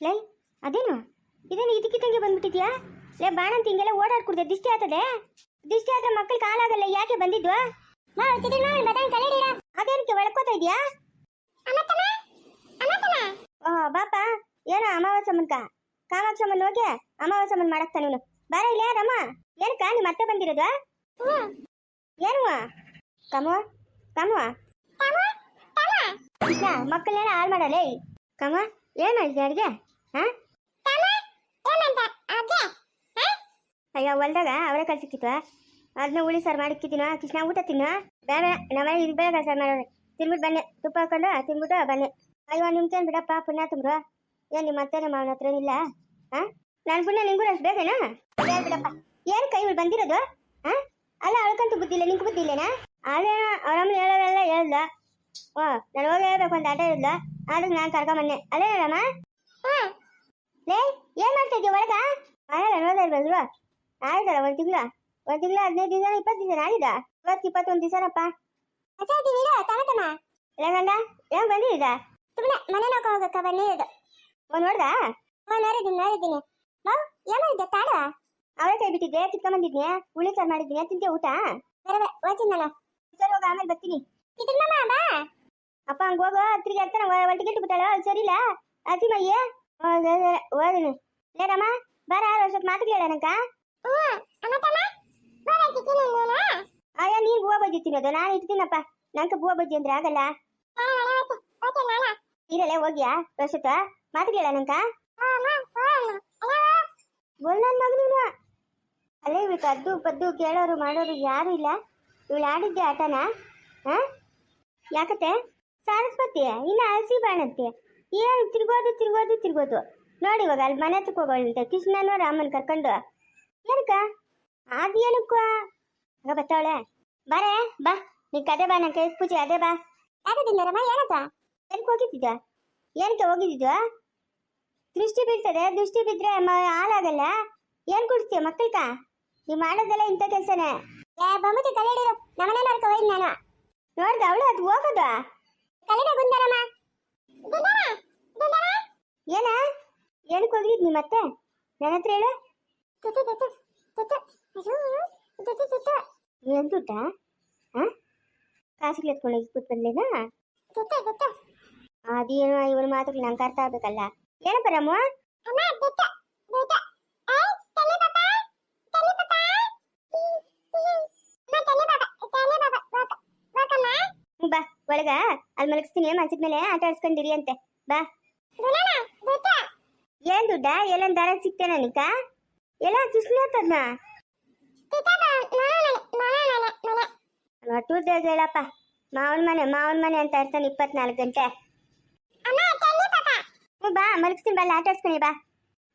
ಲೈ ಅದೇನು? ಇದೇನು ಇದಕ್ಕಿದ್ದಂಗೆ ಬಂದ್ಬಿಟ್ಟಿದ್ಯಾ? ಲೇ ಬಾಣಂತ ಹಿಂಗೆಲ್ಲ ಓಡಾಡ್ಕೊಡ್ದೆ ದಿಷ್ಟಿ ಆಗ್ತದೆ ದಿಷ್ಟಿ ಆದ್ರೆ ಮಕ್ಕಳು ಕಾಲಾಗಲ್ಲ ಯಾಕೆ ಬಂದಿದ್ದು? ಅದೇನಕ್ಕೆ ಒಳ್ಕೋತಾ ಇದೆಯಾ? ಓಹ್ ಬಾಪ ಏನೋ ಅಮಾವಾಸ್ಯ ಮುನ್ಕ ಕಾಮಾಕ್ಷಮ್ಮನ್ ಹೋಗಿ ಅಮಾವಾಸ್ಯ ಮುನ್ ಮಾಡಕ್ತಾನೆ ಇವನು. ಬಾರ ಇಲ್ಲ ರಮ್ಮ ಏನಕ್ಕ ನಿಮ್ಮ ಅತ್ತೆ ಬಂದಿರೋದು? ಏನು? ಕಮೋ ಕಮೋ. ಕೃಷ್ಣ ಮಕ್ಕಳನ್ನೆಲ್ಲ ಹಾಳು ಮಾಡಲೇ ಕಮ ಏನು ಮಾಡಿದ್ದೆ ಅಡುಗೆ? ಅಯ್ಯೋ, ಹೊಲ್ದಾಗ ಅವರೇ ಕಳ್ಸಿಕ್ಕಿತ್ತು ಅದನ್ನ ಉಳಿ ಸಾರು ಮಾಡಿಕ್ಕಿದ್ದೀನ ಕೃಷ್ಣ, ಊಟ ತಿನ್ನ? ಬೇಡ ನಮ್ಮ ಇದು ಬೇಗ ಸಾರು ಮಾಡೋ ತಿನ್ಬಿಟ್ಟು ಬನ್ನಿ. ತುಪ್ಪ ಹಾಕೊಂಡು ತಿನ್ಬಿಟ್ಟು ಬನ್ನಿ. ಅಯ್ಯೋ ನಿಮ್ಗೇನು ಬಿಡಪ್ಪ, ಪುಣ್ಯ ತುಂಬ್ರು. ಏನು ನಿಮ್ಮ ಅತ್ತೆನ ನಮ್ಮ ಅವನ ಹತ್ರ ಇಲ್ಲ ಹಾ? ನಾನು ಪುಣ್ಯ ನಿಂಗೂ ಅಷ್ಟು ಬೇಕೇನಾ? ಬೇಡ ಬಿಡಪ್ಪ. ಏನು ಕೈ ಬಂದಿರೋದು? ಹಾ? ಅಲ್ಲ, ಅಳ್ಕಂತೂ ಬುದ್ಧಿ ಇಲ್ಲ ನಿಂಗೆ ಬುದ್ಧಿ ಇಲ್ಲೇನಾ? ಅದೇನೋ ಅವರಮ್ಮ ಹೇಳೋರೆಲ್ಲ ಹೇಳ್ದ. ಓ, ನಾನು ಹೋಗಿ ಹೇಳ್ಬೇಕು ಅಂತ ಆಟ ಹೇಳಿದ್ಲ ಆದ್ರೆ ನಾನು ಕರ್ಕೊಂಬನ್ನೆ ಅಲ್ಲೇ ಹೇಳಮ್ಮ ಲೇ ಏನ್ ಮಾಡ್ತಾ ಇದ್ದೀಯ ಒಳಗ ಮನೇಲಿ ನೋಡ್ತಾ ಇರ್ಬಲ್ವಾ ಆಯ್ತಲ್ಲ ಒಂದ್ ತಿಂಗಳ ಒಂದ್ ತಿಂಗಳ ಹದಿನೈದು ದಿವಸ ಇಪ್ಪತ್ತು ದಿವಸ ಆಗಿದೆ ಇವತ್ತು ಇಪ್ಪತ್ತೊಂದು ದಿವಸನಪ್ಪ ಇಲ್ಲಗಂಡ ಏನ್ ಬಂದಿದ್ದ ಸುಮ್ಮನೆ ಮನೆ ನೋಡ್ಕೊ ಹೋಗಕ್ಕ ಬಂದಿರೋದು ಒಂದ್ ನೋಡ್ದ ಓ ನೋಡಿದ್ದೀನಿ ನೋಡಿದ್ದೀನಿ ಮಾವು ಏನ್ ಮಾಡಿದ್ದೆ ತಾಡ ಅವಳೆ ಕೈ ಬಿಟ್ಟಿದ್ದೆ ಕಿತ್ಕೊಂಬಂದಿದ್ನೆ ಹುಳಿ ಸಾರು ಮಾಡಿದ್ನೆ ತಿಂತೆ ಊಟ ಬರವೆ ಓದ್ತೀನಿ ನಾನು ಸರಿ ಹೋಗ ಆಮೇಲೆ ಬರ್ತೀನಿ ಇದನ್ನ ಬಾ ಅಪ್ಪ ಹಂಗ ಹೋಗೋ ಹತ್ರಿಗೆ ಹತ್ತಾನ ಒಟ್ಟಿಗೆ ಬಿಟ್ಟಾಳ ಅಲ್ಲಿ ಸರಿಲ್ಲ ಅಸಿಮಯ್ಯ ಓದಿನಿ. ಲೇರಮ್ಮ ಬರ ಸ್ವಲ್ಪ ಮಾತು ನೀನ ಅಯ್ಯ ನೀನ್ ಬೂವ ಬಜ್ಜಿ ತಿನ್ನೋದು ನಾನು ಇಡ್ತೀನಪ್ಪ ನಂಗೆ ಬೂವ ಬಜ್ಜಿ ಅಂದ್ರೆ ಆಗಲ್ಲ. ಇರಲ್ಲ ಹೋಗ್ಯಾ? ರಸತ ಮಾತು ಅಯ್ಯೋ. ಬೋಲ್ ನನ್ನ ಮಗನೀನು ಅಲ್ಲೇ ಇವಳು ಕದ್ದು ಪದ್ದು ಕೇಳೋರು ಮಾಡೋರು ಯಾರು ಇಲ್ಲ. ಇವಳು ಆಡಿದ್ದೆ ಆಟನ? ಹಾ? ಯಾಕತ್ತೆ? ಸಾರಸ್ವತಿ ಇನ್ನ ಹಸಿ ಬಾಣಂತೆ ಏನು ತಿರ್ಗೋದು ತಿರ್ಗೋದು ತಿರ್ಗೋದು. ನೋಡಿ ಇವಾಗ ಅಲ್ಲಿ ಮನೆ ಹತ್ರಕ್ಕೆ ಅಂತ ಕೃಷ್ಣನೋ ರಾಮನ್ ಕರ್ಕೊಂಡು. ಏನಕ್ಕ? ಅದೇನಕ್ಕ ಆಗ ಬರ್ತಾವಳೆ ಬಾರೇ, ಬಾ. ನೀನ್ ಕದೆ ಬಾ ನನ್ನ ಕೈ ಪೂಜೆ, ಅದೇ ಬಾ. ಯಾಕೆ ತಿನ್ನರಮ್ಮ ಏನಕ್ಕ? ಏನಕ್ಕೆ ಹೋಗಿದ್ದಿದ್ದ ಏನಕ್ಕೆ ಹೋಗಿದ್ದಿದ್ದ ದೃಷ್ಟಿ ಬೀಳ್ತದೆ, ದೃಷ್ಟಿ ಬಿದ್ರೆ ಮ- ಹಾಳಾಗಲ್ಲ. ಏನ್ ಕುಡಿಸ್ತೀಯ ಮಕ್ಕಳ್ಕ? ನೀವ್ ಮಾಡೋದೆಲ್ಲ ಇಂಥ ಕೆಲ್ಸನೇ. ಏ ಬೊಮ್ಮತಿ ಕಲಿಡಿರು ನಮ್ಮನೆ ನಾನು. ನೋಡ್ದ, ಅವಳು ಅದು ಹೋಗೋದು? ಗುಂದರ ಗುಂದರ ಏನ? ಏನಕ್ಕೆ ಹೋಗಿದ್ ನಿಮ್ಮ ಮತ್ತೆ ನನ್ನ ಹತ್ರ ಹೇಳು. ಏನ್ ದುಡ್ಡ? ಕಾಸಿಗೆ ಎತ್ಕೊಂಡು ಕೂತ್ ಬಂದ್ಲೇನಾ? ಅದೇನೋ ಇವನ ಮಾತುಗಳು ನಂಗೆ ಅರ್ಥ ಆಗ್ಬೇಕಲ್ಲ. ಏನಪ್ಪ ರಾಮು ಅಮ್ಮ ತುತ್ತು ತುತ್ತು ಏಯ್ ತಲೆ ಪಾಪ ತಲೆ ಪಾಪ ಅಮ್ಮ ತಲೆ ಪಾಪ ತಲೆ ಪಾಪ ವಾಕ ವಾಕಮ್ಮ ಹ್ಮ್, ಬಾ ಒಳಗ ಅಲ್ಲಿ ಮಲಗಿಸ್ತೀನಿ ಮಂಚದ ಮೇಲೆ ಆಟ ಆಡ್ಸ್ಕೊಂಡಿರಿ ಅಂತೆ. ಬಾ. ಏನ್ ದುಡ್ಡ? ಎಲ್ಲೊಂದ್ ದಾರ ಸಿಕ್ತೆ ನಿಕ ಎಲ್ಲ ಮನೆ ಮನೆ ಒಟ್ಟುದ್ದ ಹೇಳಪ್ಪ. ಮಾವನ್ ಮನೆ ಮಾವನ್ ಮನೆ ಅಂತ ಇರ್ತಾನೆ ಇಪ್ಪತ್ನಾಲ್ಕು ಗಂಟೆ. ಹ್ಞೂ ಬಾ ಮಲಗಿಸ್ತೀನಿ ಬಾ ಆಟ ಆಡ್ಸ್ಕೊಳಿ ಬಾ.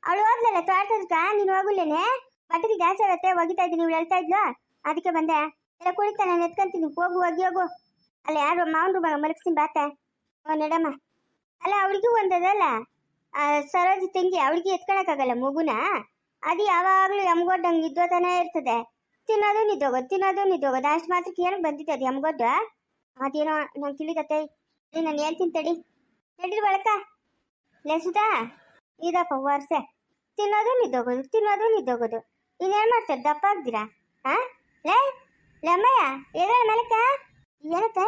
ಅವಳು ಹೋಗ್ಲಲ್ಲ ತೋಟದಕ್ಕ ನೀನು ಹೋಗುಲ್ಲೇನೆ? ಬಟ್ಟೆಗೆ ಗ್ಯಾಸ್ ಆಗುತ್ತೆ ಒಗಿತಾ ಇದ್ದೀನಿ ಇವಳು ಹೇಳ್ತಾ ಇದ್ಲು. ಅದಕ್ಕೆ ಬಂದೆ. ಎಲ್ಲ ಕುಡಿತಾನೆ ನಾನು ಎತ್ಕೊಂತೀನಿ ಹೋಗು ಹೋಗಿ ಹೋಗು. ಅಲ್ಲ ಯಾರು ಮಾವನ್ ರೂಮ ಮಲಗಿಸ್ತೀನಿ ಬಾತ ನಡಮ್ಮ. ಅಲ್ಲ, ಅವಳಿಗೂ ಒಂದದಲ್ಲ. ಸರೋಜ ತಂಗಿ, ಅವಳಿಗೆ ಎತ್ಕೊಳಕ್ಕಾಗಲ್ಲ ಮಗುನ? ಅದು ಯಾವಾಗಲೂ ಎಮ್ಗೊಡ್ಡಂಗೆ ಇದ್ದೋತಾನೆ ಇರ್ತದೆ. ತಿನ್ನೋದು ನಿದ್ದೋಗೋದು ತಿನ್ನೋದು ನಿದ್ದೋಗೋದು ಅಷ್ಟು ಮಾತ್ರಕ್ಕೆ ಏನಕ್ಕೆ ಬಂದಿದೆ ಅದು ಎಮ್ಗೊಡ್ಡು ಅದೇನೋ ನಂಗೆ ತಿಳಿದತ್ತೆ ನಾನು ಹೇಳ್ತೀನಿ ತಡಿ. ನಡೀರಿ ಬಳಕ. ಲೆಸುದಾ ಇದಪ್ಪ ವರ್ಷೆ. ತಿನ್ನೋದು ನಿದ್ದೋಗೋದು ತಿನ್ನೋದು ನಿದ್ದೋಗೋದು. ಇನ್ನೇನು ಮಾಡ್ತಾರೆ ದಪ್ಪ ಆಗ್ದಿರಾ ಹಾ ಲೇ ಲಮ್ಮಯ್ಯ ಎಗಳ ಮಲಕ ಏನತ್ತೆ?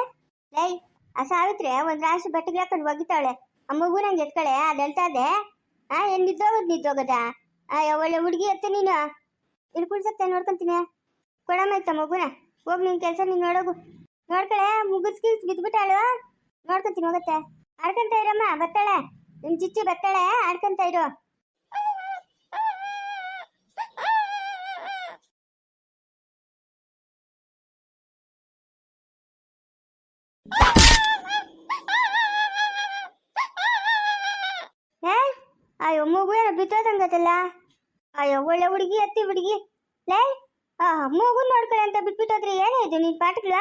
ಲೈ, ಆ ಸಾವಿತ್ರಿ ಒಂದ್ ರಾಶಿ ಬಟ್ಟೆಗೆ ಹಾಕೊಂಡು ಒಗಿತಾಳೆ ಆ ಮಗು ನಂಗೆ ಎತ್ಕಳೆ ಅದು ಹೇಳ್ತಾ ಇದೆ ಆ, ಏನ್ ನಿದ್ದೋಗದ್ ನಿದ್ದೋಗದ? ಅಯ್ಯೋ ಒಳ್ಳೆ ಹುಡುಗಿ ಎತ್ತ ನೀನು? ಇಲ್ಲಿ ಕುಡ್ಸತ್ತೆ ನೋಡ್ಕೊಂತೀನಿ. ಮಗುನ? ಹೋಗ್ ನಿನ್ ಕೆಲಸ ನೀನ್ ನೋಡೋಗು. ನೋಡ್ಕಳೆ ಮುಗಿಸ್ಕಿ ಬಿದ್ಬಿಟ್ಟಾಳು. ನೋಡ್ಕೊಂತೀನಿ, ಹೋಗತ್ತೆ. ಆಡ್ಕೊಂತ ಇರಮ್ಮ, ಬತ್ತಾಳೆ. ನಿಮ್ ಚಿಚ್ಚಿ ಬತ್ತಾಳೆ, ಆಡ್ಕೊಂತ ಇರು. ಅಯ್ಯೋ ಮಗು ಏನೋ ಬಿತ್ತೋದಂಗತ್ತಲ್ಲ ಅಯ್ಯೋ, ಒಳ್ಳೆ ಹುಡುಗಿ, ಅತ್ತಿ ಹುಡುಗಿ. ಲೇ, ಆ, ಮಗು ನೋಡ್ಕೊಳ್ಳಿ ಅಂತ ಬಿಟ್ಬಿಟ್ಟೋದ್ರೆ ಏನೇ ಇದು, ನಿನ್ ಪಾಠಗಳ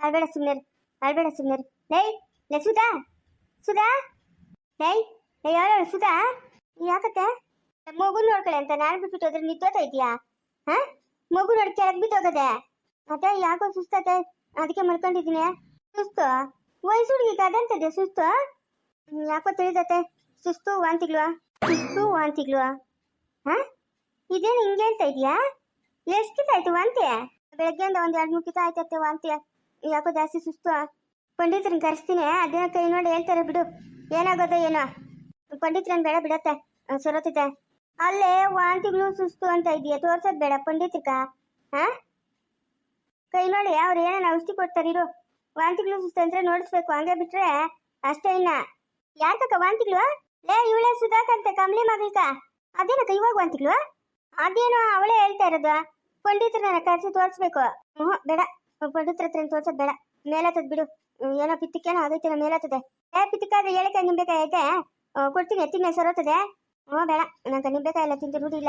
ಅಳ್ಬೇಡ ಸುಮ್ಮನೆ ಅಳ್ಬೇಡ ಸುಮ್ಮನೆ ಲೈ, ಲೇ ಸುಧಾ ಸುಧಾ, ಲೈ, ಲೇ, ಯಾರು ಸುಧಾ? ಯಾಕತ್ತೆ? ಮಗು ನೋಡ್ಕೊಳ್ಳಿ ಅಂತ ನಾನು ಬಿಟ್ಬಿಟ್ಟೋದ್ರೆ ನಿದ್ದೋತಾ ಇದೆಯಾ ಹಾ ಮಗು ನೋಡಿ ಕೆಳಗೆ ಬಿದ್ದೋಗದೆ? ಮತ್ತೆ ಯಾಕೋ ಸುಸ್ತತೆ? ಅದಕ್ಕೆ ಮಲ್ಕೊಂಡಿದ್ದೀನಿ. ಸುಸ್ತು. ವಯಸ್ಸು ಹುಡುಗಿಗೆ ಅದಂತದೆ ಸುಸ್ತು ಯಾಕೋ ತಿಳಿದತ್ತೆ. ಸುಸ್ತು ವಾಂತಿಗ್ಲು ಸುಸ್ತು ವಾಂತಿಗ್ಲು ಹಾ ಇದೇನು ಹಿಂಗೆ ಹೇಳ್ತಾ ಇದೀಯಾ? ಎಷ್ಟಿತ್ತಾಯ್ತು ವಾಂತಿ? ಬೆಳಗ್ಗೆಯಿಂದ ಒಂದು ಎರಡು ಮೂರು ಕಿತ ಆಯ್ತತ್ತೆ ವಾಂತಿ. ಯಾಕೋ ಜಾಸ್ತಿ ಸುಸ್ತು ಪಂಡಿತರನ್ನ ಕರೆಸ್ತೀನಿ. ಅದೇ ಕೈ ನೋಡಿ ಹೇಳ್ತಾರೆ ಬಿಡು. ಏನಾಗೋದೋ ಏನೋ. ಪಂಡಿತರನ್ನ ಬೇಡ, ಬಿಡತ್ತೆ. ಸೊರತಿದೆ ಅಲ್ಲೇ ವಾಂತಿಗಳು ಸುಸ್ತು ಅಂತ ಇದೆಯಾ? ತೋರ್ಸೋದ್ ಬೇಡ ಪಂಡಿತ್ರಿಕ ಹಾ ಕೈ ನೋಡಿ, ಅವ್ರು ಏನೇನು ಔಷಧಿ ಕೊಡ್ತಾರಿರು? ವಾಂತಿಗಳು ಸುಸ್ತು ಅಂದ್ರೆ ನೋಡಿಸ್ಬೇಕು. ಹಂಗೆ ಬಿಟ್ರೆ ಅಷ್ಟೇ ಇನ್ನ. ಯಾಕಕ್ಕ ವಾಂತಿಗಳು? ಲೇ ಇವಳೆ ಸುಧಾಕಂತೆ ಕಮಲಿ ಮಗಳಿಕ. ಅದೇನಕ್ಕ ಇವಾಗ ವಾಂತಿಗಳು? ಅದೇನೋ ಅವಳೇ ಹೇಳ್ತಾ ಇರೋದು. ಪಂಡಿತ್ರನ ಕರೆಸಿ ತೋರಿಸ್ಬೇಕು. ಹ್ಞೂ ಬೇಡ. ಪಂಡಿತ್ರ ಹತ್ರ ತೋರ್ಸೋದ್ ಬೇಡ. ಮೇಲತ್ತದ್ ಬಿಡು. ಏನೋ ಪಿತ್ತಕ್ಕೇನೋ ನಾ ಮೇಲತ್ತದೆ. ಏ ಪಿತ್ತಕ್ಕಾದ್ರೆ ಐತೆ? ಆ, ಕೊಡ್ತೀನಿ ತಿನ್ನೆ ಸರೋತದೆ. ಹ್ಞೂ ಬೇಡ. ನಂಗೆ ನಿಂಬೇಕಾಯಿಲ್ಲ ತಿಂದು ರೂಢಿ ಇಲ್ಲ.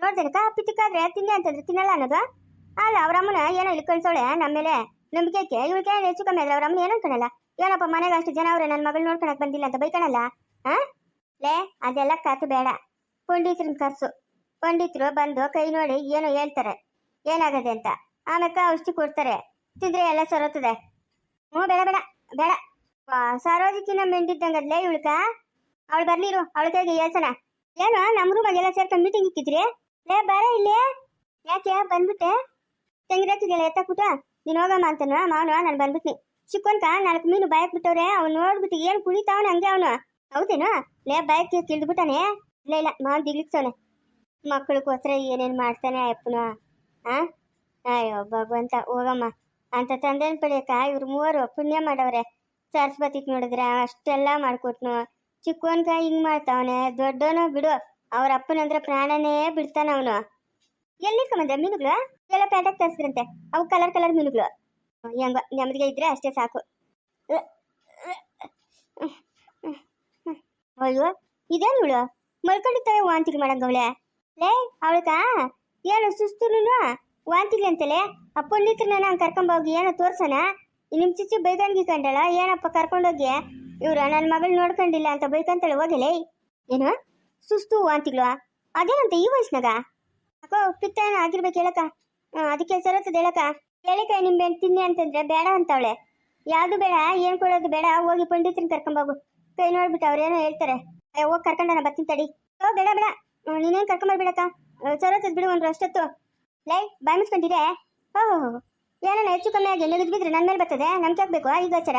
ನೋಡ್ದೇನಕ್ಕ ಪಿತ್ತಕ್ಕಾದ್ರೆ ತಿನ್ನೆ ಅಂತಂದ್ರೆ ತಿನ್ನಲ್ಲ ಅನ್ನೋದು? ಅಲ್ಲ ಅವ್ರ ಅಮ್ಮನ ಏನೋ ಇಲ್ಲಿ ಕಳ್ಸೋಳೆ ನಮ್ಮ ಮೇಲೆ. ನಂಬಿಕೆಗೆ ಇವಳಿಗೆ ಹೆಚ್ಚು ಕಮ್ಮಿ ಆದ್ರೆ ಅವ್ರ ಅಮ್ಮ ಏನು ಅನ್ಕೊಳಲ್ಲ ಏನಪ್ಪ, ಮನೆಗೆ ಅಷ್ಟು ಜನ ಅವ್ರೆ ನನ್ನ ಮಗಳು ನೋಡ್ಕೊಳಕ್ ಬಂದಿಲ್ಲ ಅಂತ ಬೈಕಣಲ್ಲ ಹಾ ಲೇ, ಅದೆಲ್ಲ ಕಾತು ಬೇಡ. ಪಂಡಿತ್ರನ್ ಕರ್ಸು. ಪಂಡಿತರು ಬಂದು ಕೈ ನೋಡಿ ಏನೋ ಹೇಳ್ತಾರೆ. ಏನಾಗದೆ ಅಂತ. ಆಮೇಲೆ ಔಷಧಿ ಕೊಡ್ತಾರೆ. ತಿಂದ್ರೆ ಎಲ್ಲ ಸರೋತದೆ. ಹ್ಞೂ, ಬೇಡ ಬೇಡ ಬೇಡ. ಸರೋದಕ್ಕಿನ್ನ ಮೆಂಡಿದ್ದಂಗದ್ಲೇ ಇವಳ್ಕ ಅವಳು ಬರ್ಲಿರು ಅವಳ ಕೈಗೆ ಹೇಳ್ಸಣ. ಏನೋ ನಮ್ಮ ರೂಮಾಗೆಲ್ಲ ಸೇರ್ಕೊಂಡು ಮೀಟಿಂಗ್ ಇಕ್ಕಿದ್ರಿ? ಲೇ, ಬರ ಇಲ್ಲಿ. ಯಾಕೆ, ಬಂದ್ಬಿಟ್ಟೆ? ತೆಂಗಿರತ್ತಿಗೆಲ್ಲ ಎತ್ತಾಕ್ಬಿಟ್ಟು ನೀನು ಹೋಗಮ್ಮ ಅಂತನ, ಮಾವನು, ನಾನು ಬಂದ್ಬಿಟ್ನಿ. ಚಿಕ್ಕೊಂತ ನಾಲ್ಕು ಮೀನು ಬಾಯಕ್ ಬಿಟ್ಟವ್ರೆ, ಅವ್ನು ನೋಡ್ಬಿಟ್ಟು ಏನು ಕುಳಿತಾವನ ಹಂಗೆ ಅವನು. ಹೌದೇನು? ಲೇ ಬಾಯಕ್ ಕಿಳ್ದ್ಬಿಟ್ಟಾನೆ ಇಲ್ಲ ಇಲ್ಲ, ಮಾವನ್ ದಿಗ್ಲಿಕ್ಸವನೆ ಮಕ್ಕಳಿಗೋಸ್ಕರ ಏನೇನು ಮಾಡ್ತಾನೆ ಅಪ್ಪನ? ಆ? ಅಯ್ಯೋ, ಭಗವಂತ, ಹೋಗಮ್ಮ. ಅಂತ ತಂದೆನ ಪಡೆಯಕ ಇವ್ರು ಮೂವರು ಪುಣ್ಯ ಮಾಡವ್ರೆ. ಸರಸ್ವತಿಗೆ ನೋಡಿದ್ರೆ ಅಷ್ಟೆಲ್ಲ ಮಾಡ್ಕೊಟ್ನು. ಚಿಕ್ಕವನ್ಕ ಹಿಂಗ್ ಮಾಡ್ತಾವನೆ. ದೊಡ್ಡೋನು ಬಿಡು, ಅವ್ರ ಅಪ್ಪನಂದ್ರೆ ಪ್ರಾಣನೇ ಬಿಡ್ತಾನ ಅವನು. ಎಲ್ಲಿ ಕಮ್ಮಂದ್ರೆ ಮೀನುಗಳು? ಎಲ್ಲ ಪ್ಯಾಟಾಗಿ ತರಿಸಿದ್ರಂತೆ. ಅವು ಕಲರ್ ಕಲರ್ ಮೀನುಗಳು. ಹೆಂಗ ನೆಮ್ಮದಿಗೆ ಇದ್ರೆ ಅಷ್ಟೇ ಸಾಕು. ಅಯ್ಯೋ, ಇದೇನು ಇವಳು? ಮಲ್ಕೊಂಡಿರ್ತಾಳೆ ವಾಂತಿಗೆ ಮಾಡಂಗವಳೆ ಲೇ ಅವಳಕ ಏನು ಸುಸ್ತುನು ವಾಂತಿಗೆ ಅಂತಲೇ? ಆ ಪಂಡಿತ್ರನ ನಾನು ಕರ್ಕೊಂಬೋಗಿ ಏನೋ ತೋರ್ಸೋಣ? ನಿಮ್ಮ ಚಿಚ್ಚಿ ಬೈದಂಗಿ ಕಂಡಳ? ಏನಪ್ಪ ಕರ್ಕೊಂಡೋಗಿ ಇವ್ರ ನನ್ನ ಮಗಳು ನೋಡ್ಕೊಂಡಿಲ್ಲ ಅಂತ ಬೈಕಂತಳು ಹೋಗಲೇ ಏನು? ಸುಸ್ತು ವಾಂತಿಗಳು. ಅದೇನಂತ ಈ ವಯಸ್ಸಿನಾಗ? ಅಕ್ಕ ಪಿತ್ತ ಏನೋ ಆಗಿರ್ಬೇಕು ಹೇಳಕ್ಕ. ಅದಕ್ಕೆ ಸರತ್ತದ ಹೇಳಕ್ಕ ಹೇಳಿಕಾಯಿ ನಿಂಬೆ ತಿನ್ನಿ ಅಂತಂದ್ರೆ ಬೇಡ ಅಂತವಳೆ. ಯಾವುದು ಬೇಡ, ಏನು ಕೊಡೋದು ಬೇಡ, ಹೋಗಿ ಪಂಡಿತ್ರನ ಕರ್ಕೊಂಬೋಗು ಕೈ ನೋಡ್ಬಿಟ್ಟು ಅವ್ರೇನೋ ಹೇಳ್ತಾರೆ. ಹೋಗಿ ಕರ್ಕೊಂಡನ ಬರ್ತೀನಿ ತಡಿ. ಓ, ಬೇಡ ಬೇಡ. ನೀನೇನು ಕರ್ಕೊಂಬರ್ಬೇಡಕ್ಕ ಸರತ್ತದ ಬಿಡು ಒಂದು ಅಷ್ಟೊತ್ತು. ಲೈ, ಬಾಯ್ ಮುಚ್ಕೊಂಡಿದೆ ಓಹೋ ಏನಾನ ಹೆಚ್ಚು ಕಮ್ಮಿ ಆಗಿ ಎಲ್ಲಿ ಬಿದ್ರೆ ನನ್ನ ಮೇಲೆ ಬರ್ತದೆ? ನಮ್ಗೆ ಬೇಕು ಈಗ ಗೋಚರ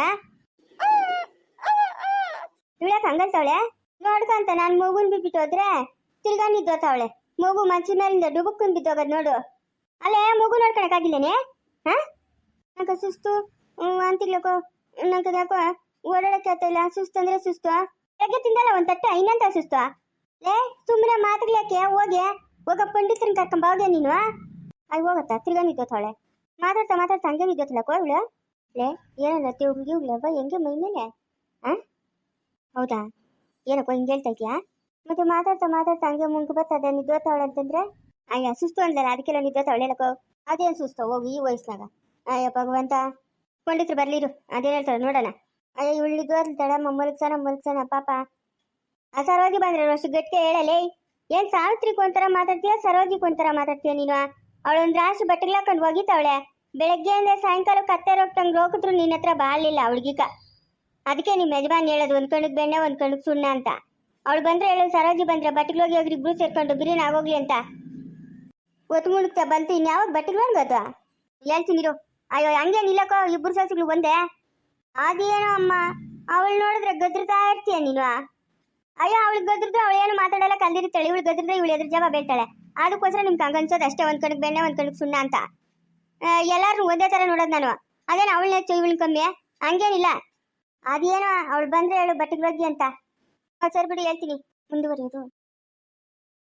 ಇವಳಕ್ಕ ಹಂಗಂತವಳೆ? ನೋಡ್ಕಂತ ನಾನು ಮಗುನ್ ಬಿಟ್ಬಿಟ್ಟು ಹೋದ್ರೆ ತಿರ್ಗಾ ನಿದ್ದೋತಾವಳೆ ಮಗು ಮಂಚಿ ಮೇಲಿಂದ ಡುಬುಕ್ಕನ್ ಬಿದ್ದೋಗದ್ ನೋಡು. ಅಲ್ಲೇ ಮಗು ನೋಡ್ಕೊಳಕ್ಕಾಗಿಲ್ಲೇನೆ ಹಾಂ? ನಂಗೆ ಸುಸ್ತು. ಅಂತಿಗ್ಲಕ್ಕೋ ನಂಗೆ ಯಾಕೋ ಓಡಾಡಕ್ಕೆ ಆಗ್ತಾಯಿಲ್ಲ ಸುಸ್ತು ಅಂದ್ರೆ ಸುಸ್ತು. ಬೆಳಗ್ಗೆ ತಿಂದಲ್ಲ ಒಂದು ತಟ್ಟೆ ಇನ್ನಂತ ಸುಸ್ತು. ಲೇ ಸುಮ್ಮನೆ ಮಾತಾಡ್ಲಿಕ್ಕೆ ಹೋಗಿ, ಹೋಗ ಪಂಡಿತರನ್ನ ಕರ್ಕೊಂಬ ಹೋಗೆ ನೀನು. ಅಲ್ಲಿ ಹೋಗತ್ತಾ? ತಿರ್ಗಾ ನಿದ್ದೋತಾವಳೆ ಮಾತಾಡ್ತಾ ಮಾತಾಡ್ತಾ ಹಂಗೆ ನಿದ್ದೋತಲಕ್ಕೋ ಇವಳು ಲೇ, ಏನಲ್ಲ ತಿವ್ಗಿ ಇವ್ಳವ ಹೆಂಗೆ ಮೈ ಮೇಲೆ? ಹಾಂ? ಹೌದಾ? ಏನಪ್ಪ ಹಿಂಗೆ ಹೇಳ್ತಾ ಇದೆಯಾ? ಮತ್ತೆ ಮಾತಾಡ್ತಾ ಮಾತಾಡ್ತಾ ಹಂಗೆ ಮುಂಗ್ ಬರ್ತದೆ ನಿದ್ದೋತಾವಳೆ ಅಂತಂದ್ರೆ? ಅಯ್ಯ, ಸುಸ್ತು ಅಂದ್ಲಲ್ಲ ಅದಕ್ಕೆಲ್ಲ ನಿದ್ದೆ ಹೇಳಕ್ಕೋ ಅದೇನ್ ಸುಸ್ತು? ಹೋಗಿ ಈ ವಯಸ್ಸಿನಾಗ. ಅಯ್ಯ, ಭಗವಂತ. ಪಂಡಿತರು ಬರ್ಲಿರು. ಅದೇನು ಹೇಳ್ತಾರೆ ನೋಡೋಣ. ಅಯ್ಯ, ಇವಳು ಅಲ್ತಾಳ ಮಲ್ಕ್ಸನ ಮಲ್ಸನ ಪಾಪ. ಆ ಸರೋಜಿ ಬಂದ್ರೆ ಅಷ್ಟು ಗಟ್ಟಿಗೆ ಹೇಳಲೇ. ಏನ್ ಸಾವಿತ್ರಿಕ್ ಒಂಥರ ಮಾತಾಡ್ತೀಯ ಸರೋಜಿಕ್ ಒಂಥರ ಮಾತಾಡ್ತೀಯ ನೀನು? ಅವಳೊಂದು ರಾಶಿ ಬಟ್ಟೆಗೆ ಹಾಕೊಂಡು ಬೆಳಗ್ಗೆ ಅಂದ್ರೆ ಸಾಯಂಕಾಲ ಕತ್ತೆ ರೋಗ್ತಂಗ್ ರೋಕಿದ್ರು ನಿನ್ನ ಹತ್ರ ಬಾಳಿಲ್ಲ ಅವಳಿಗೀಗ. ಅದಕ್ಕೆ ನಿಮ್ಮ ಯಜಮಾನ್ ಹೇಳೋದು, ಒಂದ್ ಕಣಕ್ ಬೆಣ್ಣೆ, ಒಂದ್ ಕಣಕ್ ಸುಣ್ಣ ಅಂತ. ಅವಳು ಬಂದ್ರೆ ಹೇಳೋದು ಸರೋಜಿ ಬಂದ್ರೆ ಬಟ್ಟೆಗೆ ಹೋಗಿ ಇಬ್ರು ಸೇರ್ಕೊಂಡು ಬಿರಿನ ಆಗೋಗ್ಲಿ ಅಂತ. ಒತ್ತು ಮುಳುಗ್ತಾ ಬಂತು ಇನ್ಯಾವಾಗ ಬಟ್ಟೆಗಳು ಒಣಗೋದು ಹೇಳ್ತೀನಿರು ಅಯ್ಯೋ, ಹಂಗೆ ನಿಲ್ಲಕೋ ಇಬ್ರು ಸಸಿಗಳು ಒಂದೇ ಅದೇನೋ ಅಮ್ಮ, ಅವಳು ನೋಡಿದ್ರೆ ಗದ್ರತಾ ಇರ್ತೀಯ ನೀನು? ಅಯ್ಯೋ ಅವಳು ಗದ್ರದ್ದು ಅವಳು ಏನು ಮಾತಾಡಲ್ಲ ಕಲ್ದಿರ್ತಾಳೆ ಇವಳು ಗದ್ರದ್ರೆ ಇವಳು ಎದ್ರ ಜವಾಬ್ ಹೇಳ್ತಾಳೆ. ಅದಕ್ಕೋಸ್ಕರ ನಿಮ್ಗೆ ಹಂಗನ್ಸೋದು ಅಷ್ಟೇ, ಒಂದ್ ಕಣಕ್ ಬೆಣ್ಣೆ, ಒಂದ್ ಕಣಕ್ ಸುಣ್ಣ ಅಂತ. ಎಲ್ಲಾರು ಒಂದೇ ತರ ನೋಡೋದು ನಾನು. ಅದೇನು ಅವಳು ಹೆಚ್ಚು ಇವಳು ಕಮ್ಮಿ ಹಂಗೇನಿಲ್ಲ. ಅದೇನೋ, ಅವಳು ಬಂದ್ರೆ ಹೇಳು ಬಟ್ಟೆಗಳೋಗಿ ಅಂತ. ಸರ್ ಬಿಡಿ, ಹೇಳ್ತೀನಿ. ಮುಂದುವರಿಯೋದು.